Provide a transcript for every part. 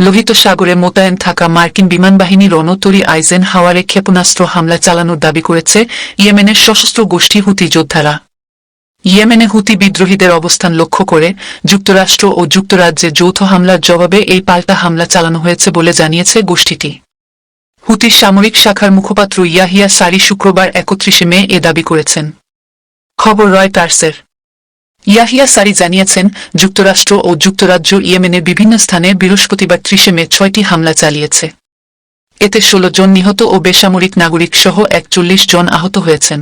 লোহিত সাগরে মোতায়েন থাকা মার্কিন বিমানবাহিনী রণতরী আইজেন হাওয়ারে ক্ষেপণাস্ত্র হামলা চালানোর দাবি করেছে ইয়েমেনের সশস্ত্র গোষ্ঠী হুতি যোদ্ধারা। ইয়েমেনে হুতি বিদ্রোহীদের অবস্থান লক্ষ্য করে যুক্তরাষ্ট্র ও যুক্তরাজ্যে যৌথ হামলার জবাবে এই পাল্টা হামলা চালানো হয়েছে বলে জানিয়েছে গোষ্ঠীটি। হুতির সামরিক শাখার মুখপাত্র ইয়াহিয়া সারি শুক্রবার একত্রিশে মে এ দাবি করেছেন। খবর রয় রয়টার্সের। ইয়াহিয়া সারি জানিয়েছেন, যুক্তরাষ্ট্র ও যুক্তরাজ্য ইয়েমেনের বিভিন্ন স্থানে বৃহস্পতিবার ত্রিশে মে ছয়টি হামলা চালিয়েছে। এতে ষোলো জন নিহত ও বেসামরিক নাগরিক সহ একচল্লিশ জন আহত হয়েছেন।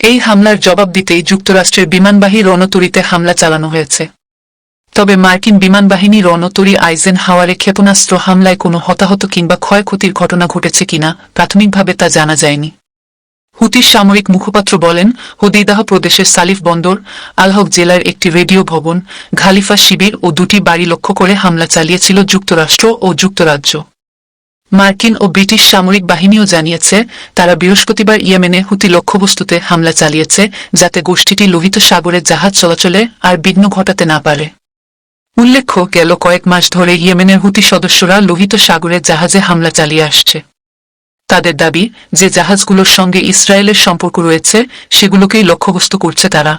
এই হামলার জবাব দিতেই যুক্তরাষ্ট্রের বিমানবাহী রণতরীতে হামলা চালানো হয়েছে। তবে মার্কিন বিমানবাহিনী রণতরী আইজেন হাওয়ারে ক্ষেপণাস্ত্র হামলায় কোনো হতাহত কিংবা ক্ষয়ক্ষতির ঘটনা ঘটেছে কিনা প্রাথমিকভাবে তা জানা যায়নি। হুতির সামরিক মুখপাত্র বলেন, হদিদাহ প্রদেশের সালিফ বন্দর আলহক জেলার একটি রেডিও ভবন, খালিফা শিবির ও দুটি বাড়ি লক্ষ্য করে হামলা চালিয়েছিল যুক্তরাষ্ট্র ও যুক্তরাজ্য। মার্কিন ও ব্রিটিশ সামরিক বাহিনীও জানিয়েছে, তারা বৃহস্পতিবার ইয়েমেনে হুতি লক্ষ্যবস্তুতে হামলা চালিয়েছে, যাতে গোষ্ঠীটি লোহিত সাগরে জাহাজ চলাচলে আর বিঘ্ন ঘটাতে না পারে। উল্লেখ্য, গেল কয়েক মাস ধরে ইয়েমেনের হুতি সদস্যরা লোহিত সাগরে জাহাজে হামলা চালিয়ে আসছে। তাদের দাবি যে জাহাজগুলোর সঙ্গে ইসরায়েলের সম্পর্ক রয়েছে সেগুলোকেই লক্ষ্যবস্তু করছে তারা।